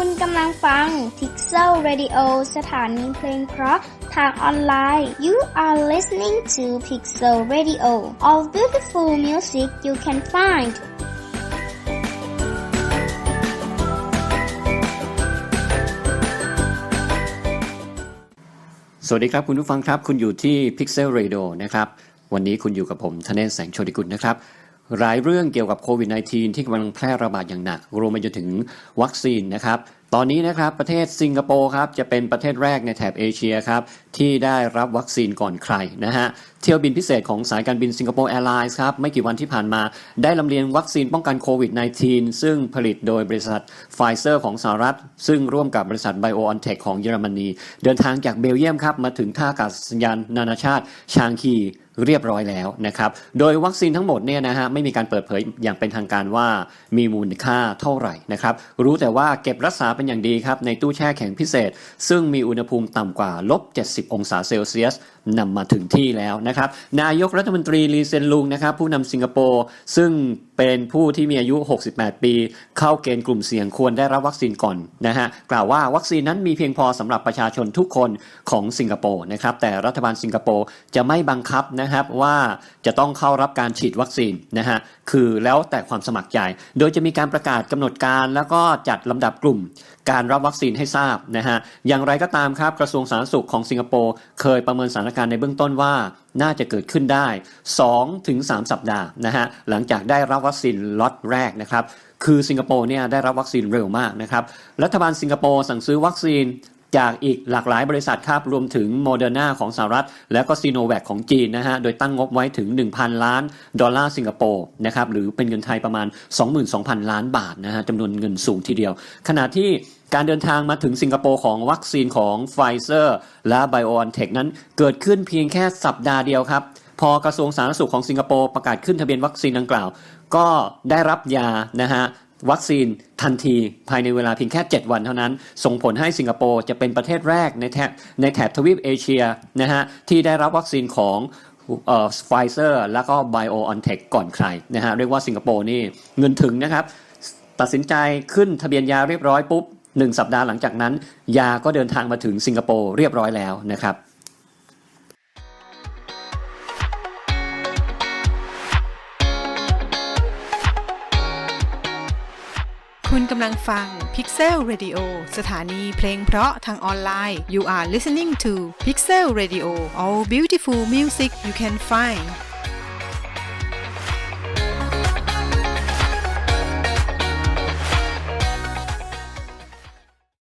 ุณกำลังฟัง Pixel Radio สถานีเพลงเพราะทางออนไลน์ You are listening to Pixel Radio all beautiful music you can find สวัสดีครับคุณผู้ฟังครับ คุณอยู่ที่ Pixel Radio นะครับ วันนี้คุณอยู่กับผมธเนศแสงโชติกุลนะครับ หลายเรื่องเกี่ยวกับโควิด -19 ที่กำลังแพร่ระบาดอย่างหนัก รวมไปจนถึงวัคซีนนะครับ ตอนนี้นะครับประเทศสิงคโปร์ครับจะเป็นประเทศแรกในแถบเอเชียครับที่ได้รับวัคซีนก่อนใครนะฮะเที่ยวบินพิเศษของสายการบินสิงคโปร์แอร์ไลน์ครับไม่กี่วันที่ผ่านมา ได้ลำเลียงวัคซีนป้องกันโควิด -19 ซึ่งผลิตโดยบริษัทไฟเซอร์ของสหรัฐ ซึ่งร่วมกับบริษัท BioNTech ของเยอรมนี เดินทางจากเบลเยียมครับมาถึงท่าอากาศยานนานาชาติชางคีเรียบร้อยแล้วนะครับ โดยวัคซีนทั้งหมดเนี่ยนะฮะไม่มีการเปิดเผยอย่างเป็นทางการว่ามีมูลค่าเท่าไหร่นะครับ รู้แต่ว่าเก็บรักษาเป็นอย่างดีครับในตู้แช่แข็งพิเศษ ซึ่งมีอุณหภูมิต่ำกว่าลบ 70 องศาเซลเซียสนำมาถึงที่แล้วนะครับ นายกรัฐมนตรีลีเซนลุงนะครับผู้นำสิงคโปร์ซึ่ง เป็นผู้ที่มีอายุ 68 ปี เข้าเกณฑ์กลุ่มเสี่ยงควรได้รับวัคซีนก่อนนะฮะกล่าวว่าวัคซีนนั้นมีเพียงพอสำหรับประชาชนทุกคนของสิงคโปร์นะครับแต่รัฐบาลสิงคโปร์จะไม่บังคับนะครับว่าจะต้องเข้ารับการฉีดวัคซีนนะฮะคือแล้วแต่ความสมัครใจ โดยจะมีการประกาศกำหนดการ แล้วก็จัดลำดับกลุ่ม การรับวัคซีนให้ทราบนะฮะอย่างไรก็ตามครับกระทรวงสาธารณสุขของสิงคโปร์เคยประเมินสถานการณ์ในเบื้องต้นว่าน่าจะเกิดขึ้นได้ 2-3 สัปดาห์นะฮะหลังจากได้รับวัคซีนล็อตแรกนะครับคือสิงคโปร์เนี่ยได้รับวัคซีนเร็วมากนะครับรัฐบาลสิงคโปร์สั่งซื้อวัคซีน จากอีกหลากหลายบริษัทครับรวมถึงโมเดอร์นาของสหรัฐ และก็ซีโนแวคของจีนนะฮะโดยตั้งงบไว้ถึง 1,000 ล้าน ดอลลาร์สิงคโปร์นะครับหรือเป็นเงินไทยประมาณ 22,000 ล้านบาทนะฮะจำนวนเงินสูงทีเดียว ขณะที่การเดินทางมาถึงสิงคโปร์ของวัคซีนของไฟเซอร์และ BioNTech นั้นเกิดขึ้นเพียงแค่สัปดาห์เดียวครับ พอกระทรวงสาธารณสุขของสิงคโปร์ประกาศขึ้นทะเบียนวัคซีนดังกล่าว ก็ได้รับยานะฮะ วัคซีนทันทีภายในเวลาเพียงแค่ 7 วันเท่านั้น ส่งผลให้สิงคโปร์จะเป็นประเทศแรกในแถบในแถบทวีปเอเชียนะฮะที่ได้รับวัคซีนของไฟเซอร์แล้วก็ BioNTech ก่อนใครนะฮะเรียกว่าสิงคโปร์นี่เงินถึงนะครับ ตัดสินใจขึ้นทะเบียนยาเรียบร้อยปุ๊บหนึ่งสัปดาห์หลังจากนั้น ยาก็เดินทางมาถึงสิงคโปร์เรียบร้อยแล้วนะครับ คุณกำลังฟัง Pixel Radio สถานีเพลงเพราะทางออนไลน์ You are listening to Pixel Radio all beautiful music you can find